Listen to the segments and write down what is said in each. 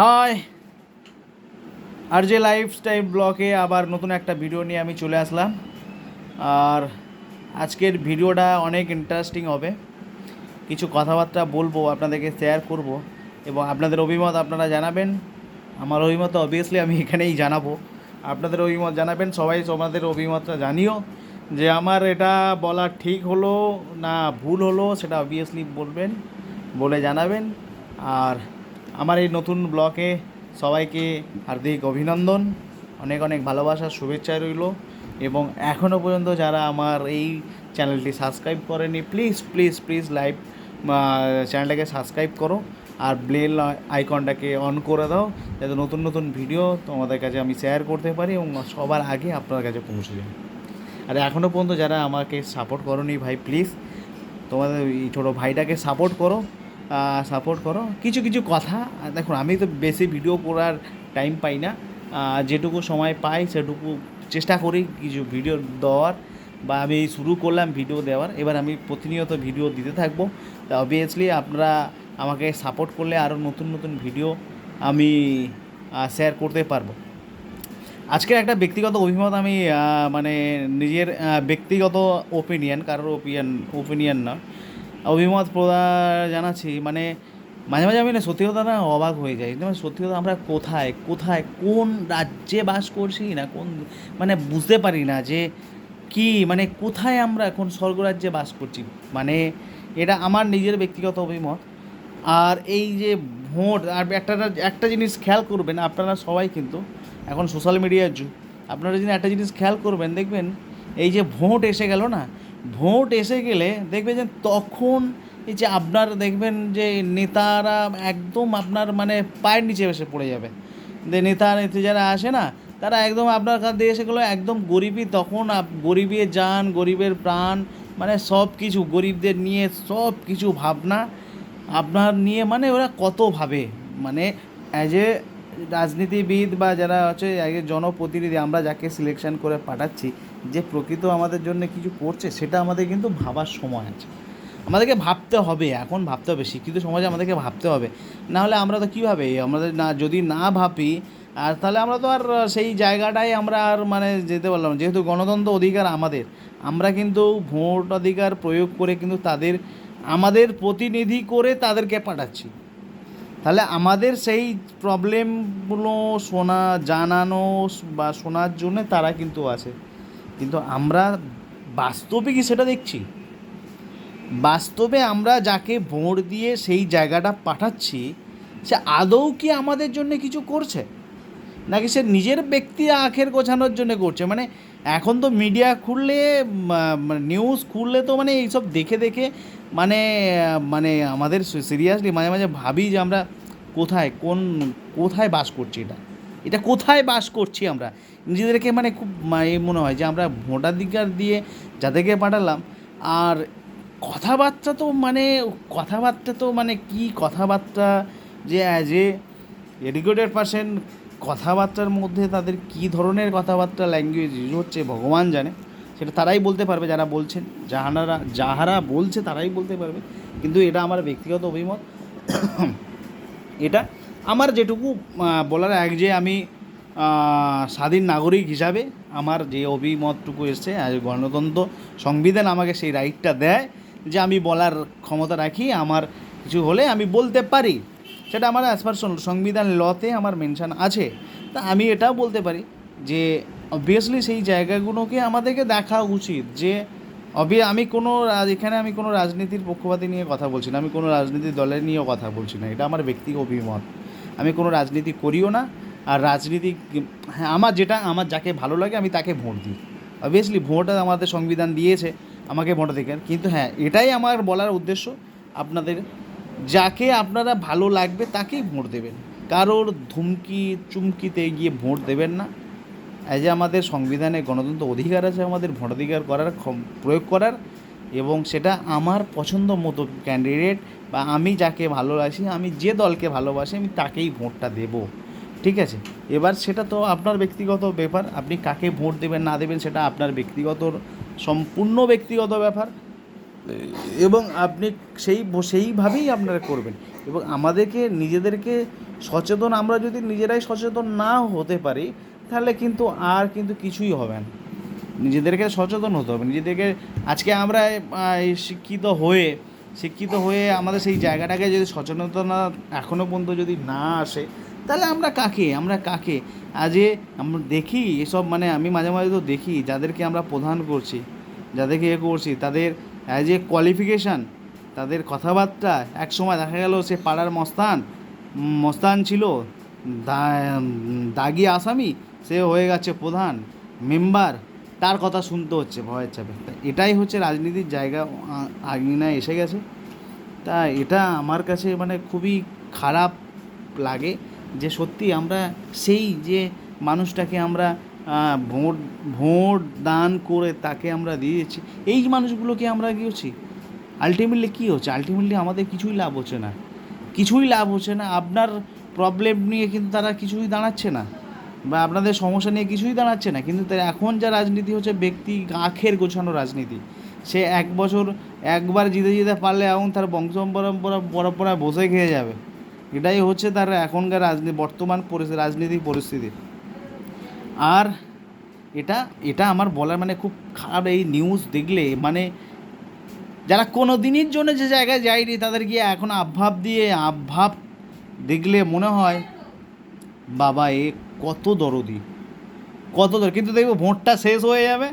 High আর যে lifestyle ব্লগে আবার নতুন একটা ভিডিও নিয়ে আমি চলে আসলাম। আর আজকের ভিডিওটা অনেক ইন্টারেস্টিং হবে। কিছু কথাবার্তা বলব, আপনাদেরকে শেয়ার করব এবং আপনাদের অভিমত আপনারা জানাবেন। আমার অভিমত অবভিয়াসলি আমি এখানেই জানাব। আপনাদের অভিমত জানাবেন, সবাই তোমাদের অভিমতটা জানিও। যে আমার এটা বলা ঠিক হলো না ভুল হলো, সেটা অবভিয়াসলি বলবেন, বলে জানাবেন। আর আমার এই নতুন ব্লকে সবাইকে হার্দিক অভিনন্দন, অনেক অনেক ভালোবাসার শুভেচ্ছা রইল এবং এখনও পর্যন্ত যারা আমার এই চ্যানেলটি সাবস্ক্রাইব করেনি প্লিজ প্লিজ প্লিজ লাইভ চ্যানেলটাকে সাবস্ক্রাইব করো আর ব্লেল আইকনটাকে অন করে দাও যাতে নতুন নতুন ভিডিও তোমাদের কাছে আমি শেয়ার করতে পারি এবং সবার আগে আপনার কাছে পৌঁছে যায়। আর এখনও পর্যন্ত যারা আমাকে সাপোর্ট করনি ভাই প্লিজ তোমাদের এই ছোটো ভাইটাকে সাপোর্ট করো। সাপোর্ট করো। কিছু কিছু কথা, দেখুন, আমি তো বেশি ভিডিও করার টাইম পাই না। যেটুকু সময় পাই, সেটুকু চেষ্টা করি কিছু ভিডিও দেওয়ার বা আমি শুরু করলাম ভিডিও দেওয়ার। এবার আমি প্রতিনিয়ত ভিডিও দিতে থাকব। অবভিয়াসলি আপনারা আমাকে সাপোর্ট করলে আরও নতুন নতুন ভিডিও আমি শেয়ার করতে পারব। আজকের একটা ব্যক্তিগত অভিমত আমি মানে নিজের ব্যক্তিগত ওপিনিয়ন কারোর ওপিনিয়ন ওপিনিয়ন না অভিমত প্রদান জানাচ্ছি মানে মাঝে মাঝে আমি না সত্যি কথা না অবাক হয়ে যাই। মানে সত্যি কথা আমরা কোথায় কোথায়, কোন রাজ্যে বাস করছি না কোন মানে বুঝতে পারি না যে কি মানে কোথায় আমরা এখন স্বর্গরাজ্যে বাস করছি। মানে এটা আমার নিজের ব্যক্তিগত অভিমত। আর এই যে ভোট, আর একটা একটা জিনিস খেয়াল করবেন আপনারা সবাই কিন্তু, এখন সোশ্যাল মিডিয়ার যুগ, আপনারা যদি একটা জিনিস খেয়াল করবেন, দেখবেন এই যে ভোট এসে গেল না ভোট এসে গেলে দেখবে যে তখন এই যে আপনার দেখবেন যে নেতারা একদম আপনার মানে পায়ের নিচে এসে পড়ে যাবে। যে নেতা নেত্রী যারা আসে না, তারা একদম আপনার কাছে এসে গেলো, একদম গরিবই তখন গরিবের যান, গরিবের প্রাণ মানে সব কিছু গরিবদের নিয়ে সব কিছু ভাবনা, আপনার নিয়ে মানে ওরা কত ভাবে মানে অ্যাজ এ রাজনীতিবিদ বা যারা হচ্ছে আগে জনপ্রতিনিধি, আমরা যাকে সিলেকশন করে পাঠাচ্ছি, যে প্রকৃত আমাদের জন্য কিছু করছে, সেটা আমাদের কিন্তু ভাবার সময় আছে। আমাদেরকে ভাবতে হবে, এখন ভাবতে হবে, শিক্ষিত সমাজে আমাদেরকে ভাবতে হবে। না হলে আমরা তো কীভাবে আমাদের না, যদি না ভাবি, আর তাহলে আমরা তো আর সেই জায়গাটাই আমরা আর মানে যেতে পারলাম। যেহেতু গণতন্ত্র অধিকার আমাদের, আমরা কিন্তু ভোট অধিকার প্রয়োগ করে কিন্তু তাদের, আমাদের প্রতিনিধি করে তাদেরকে পাঠাচ্ছি। তাহলে আমাদের সেই প্রবলেমগুলো শোনা, জানানো বা শোনার জন্যে তারা কিন্তু আছে। কিন্তু আমরা বাস্তবে কি সেটা দেখছি? বাস্তবে আমরা যাকে ভোট দিয়ে সেই জায়গাটা পাঠাচ্ছি, সে আদৌ কি আমাদের জন্য কিছু করছে? নাকি সে নিজের ব্যক্তি আখের গোছানোর জন্য করছে? মানে এখন তো মিডিয়া খুললে নিউজ খুললে তো মানে এইসব দেখে দেখে মানে মানে আমাদের সিরিয়াসলি মাঝে মাঝে ভাবি যে আমরা কোথায়, কোন, কোথায় বাস করছি এটা? এটা কোথায় বাস করছি আমরা? নিজেদেরকে মানে খুব এ মনে হয় যে আমরা ভোটাধিকার দিয়ে যাদেরকে পাঠালাম, আর কথাবার্তা তো মানে কথাবার্তা তো মানে কি কথাবার্তা? যে অ্যাজ এ এডুকেটেড পার্সেন্ট কথাবার্তার মধ্যে তাদের কী ধরনের কথাবার্তা ল্যাঙ্গুয়েজ ইউজ হচ্ছে ভগবান জানে। সেটা তারাই বলতে পারবে, যারা বলছেন। যাহারা যাহারা বলছে তারাই বলতে পারবে। কিন্তু এটা আমার ব্যক্তিগত অভিমত। এটা আমার যেটুকু বলার এক যে আমি স্বাধীন নাগরিক হিসাবে আমার যে অভিমতটুকু এসছে গণতন্ত্র সংবিধান আমাকে সেই রাইটটা দেয় যে আমি বলার ক্ষমতা রাখি, আমার কিছু হলে আমি বলতে পারি। সেটা আমার অ্যাজ পার সংবিধান লতে আমার মেনশন আছে। তা আমি এটাও বলতে পারি যে অবভিয়াসলি সেই জায়গাগুলোকে আমাদেরকে দেখা উচিত যে অবি আমি কোনো এখানে আমি কোনো রাজনীতির পক্ষপাতি নিয়ে কথা বলছি না, আমি কোনো রাজনীতির দলের নিয়েও কথা বলছি না, এটা আমার ব্যক্তিগত অভিমত। আমি কোনো রাজনীতি করিও না, আর রাজনীতি হ্যাঁ আমার যেটা, আমার যাকে ভালো লাগে আমি তাকে ভোট দিই। অবভিয়াসলি ভোট আমাদের সংবিধান দিয়েছে, আমাকে ভোট ভোটাধিকার কিন্তু হ্যাঁ এটাই আমার বলার উদ্দেশ্য। আপনাদের যাকে আপনারা ভালো লাগবে তাকেই ভোট দেবেন। কারোর ধুমকি, চুমকিতে গিয়ে ভোট দেবেন না। অ্যাজ আমাদের সংবিধানে গণতন্ত্র অধিকার আছে, আমাদের ভোটাধিকার করার প্রয়োগ করার এবং সেটা আমার পছন্দ মতো ক্যান্ডিডেট বা আমি যাকে ভালোবাসি, আমি যে দলকে ভালোবাসি, আমি তাকেই ভোটটা দেব। ঠিক আছে? এবার সেটা তো আপনার ব্যক্তিগত ব্যাপার। আপনি কাকে ভোট দেবেন, না দেবেন, সেটা আপনার ব্যক্তিগত, সম্পূর্ণ ব্যক্তিগত ব্যাপার। এবং আপনি সেই সেইভাবেই আপনারা করবেন। এবং আমাদেরকে, নিজেদেরকে সচেতন, আমরা যদি নিজেরাই সচেতন না হতে পারি, তাহলে কিন্তু আর কিন্তু কিছুই হবে না। নিজেদেরকে সচেতন হতে হবে। নিজেদেরকে, আজকে আমরা শিক্ষিত হয়ে শিক্ষিত হয়ে আমাদের সেই জায়গাটাকে যদি সচেতনতা এখনও পর্যন্ত যদি না আসে, তাহলে আমরা কাকে? আমরা কাকে? আজে আমরা দেখি এসব মানে আমি মাঝে মাঝে তো দেখি, যাদেরকে আমরা প্রধান করছি, যাদেরকে এ করছি, তাদের অ্যাজ এ কোয়ালিফিকেশান তাদের কথাবার্তা, এক সময় দেখা গেল সে পাড়ার মস্তান মস্তান ছিল দাগি আসামি, সে হয়ে গেছে প্রধান মেম্বার তার কথা শুনতে হচ্ছে, ভয়ের চাপে। এটাই হচ্ছে রাজনীতির জায়গা, আ- আঙিনায় এসে গেছে। তা এটা আমার কাছে মানে খুবই খারাপ লাগে যে সত্যি আমরা সেই যে মানুষটাকে আমরা ভোট ভোট দান করে তাকে আমরা দিয়েছি। এই মানুষগুলোকে আমরা হচ্ছি আলটিমেটলি কী হচ্ছে? আলটিমেটলি আমাদের কিছুই লাভ হচ্ছে না। কিছুই লাভ হচ্ছে না। আপনার প্রবলেম নিয়ে কিন্তু তারা কিছুই দাঁড়াচ্ছে না। বা আপনাদের সমস্যা নিয়ে কিছুই দাঁড়াচ্ছে না। কিন্তু তার এখন যা রাজনীতি হচ্ছে, ব্যক্তি আখের গোছানো রাজনীতি। সে এক বছর একবার জিতে জিতে পারলে এখন তার বংশ পরম্পরা পরম্পরা বসে খেয়ে যাবে। এটাই হচ্ছে তার এখনকার রাজনীতি, বর্তমান পরিস্থিতি রাজনীতিক পরিস্থিতি। আর এটা এটা আমার বলার মানে খুব খারাপ এই নিউজ দেখলে। মানে যারা কোনো দিনের জন্য যে জায়গায় যায়নি, তাদের গিয়ে এখন আভাব দিয়ে আভাব দেখলে মনে হয়, বাবা এ কত দরদি। কত দর কিন্তু দেখব ভোটটা শেষ হয়ে যাবে।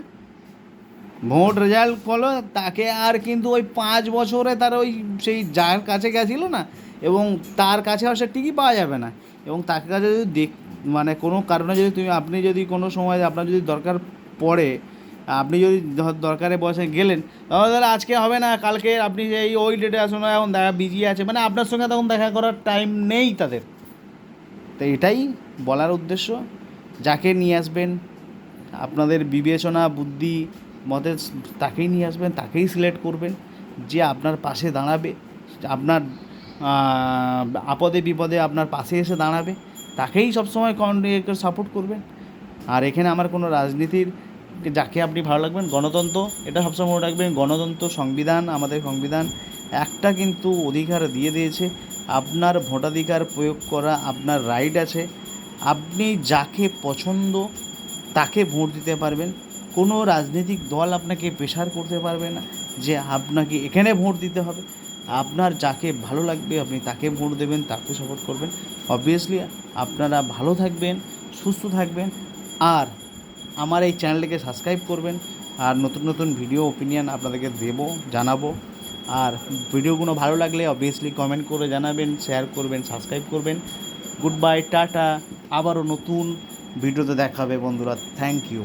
ভোট রেজাল্ট হলো তাকে আর কিন্তু ওই পাঁচ বছরে তার ওই সেই যার কাছে গেছিল না, এবং তার কাছে আর সে টিকি পাওয়া যাবে না। এবং তাকে কাছে যদি দেখ মানে কোনো কারণে যদি তুমি, আপনি যদি কোনো সময় আপনার যদি দরকার পড়ে, আপনি যদি দরকারে বসে গেলেন, তাহলে দাদা আজকে হবে না, কালকে আপনি যে এই ওই ডেটে আসুন, এখন দেখা বিজি আছে মানে আপনার সঙ্গে তখন দেখা করার টাইম নেই তাদের। তো এটাই বলার উদ্দেশ্য। যাকে নিয়ে আসবেন, আপনাদের বিবেচনা, বুদ্ধি, মতে তাকেই নিয়ে আসবেন, তাকেই সিলেক্ট করবেন, যে আপনার পাশে দাঁড়াবে, আপনার আপদে বিপদে আপনার পাশে এসে দাঁড়াবে। তাকেই সবসময় সাপোর্ট করবেন। আর এখানে আমার কোনো রাজনীতির যাকে আপনি ভালো লাগবেন গণতন্ত্র, এটা সবসময় মনে রাখবেন, গণতন্ত্র সংবিধান, আমাদের সংবিধান একটা কিন্তু অধিকার দিয়ে দিয়েছে। আপনার ভোটাধিকার প্রয়োগ করা, আপনার রাইট আছে। আপনি যাকে পছন্দ তাকে ভোট দিতে পারবেন। কোনো রাজনৈতিক দল আপনাকে প্রেশার করতে পারবে না যে আপনাকে এখানে ভোট দিতে হবে। আপনার যাকে ভালো লাগবে আপনি তাকে ভোট দেবেন, তাকে সাপোর্ট করবেন। অবভিয়াসলি আপনারা ভালো থাকবেন, সুস্থ থাকবেন, আর আমার এই চ্যানেলটিকে সাবস্ক্রাইব করবেন, আর নতুন নতুন ভিডিও ওপিনিয়ন আপনাদেরকে দেবো, জানাব। আর ভিডিওগুলো ভালো লাগলে অবভিয়াসলি কমেন্ট করে জানাবেন শেয়ার করবেন সাবস্ক্রাইব করবেন। Good bye tata. আবারও নতুন ভিডিওতে দেখা হবে বন্ধুরা। Thank you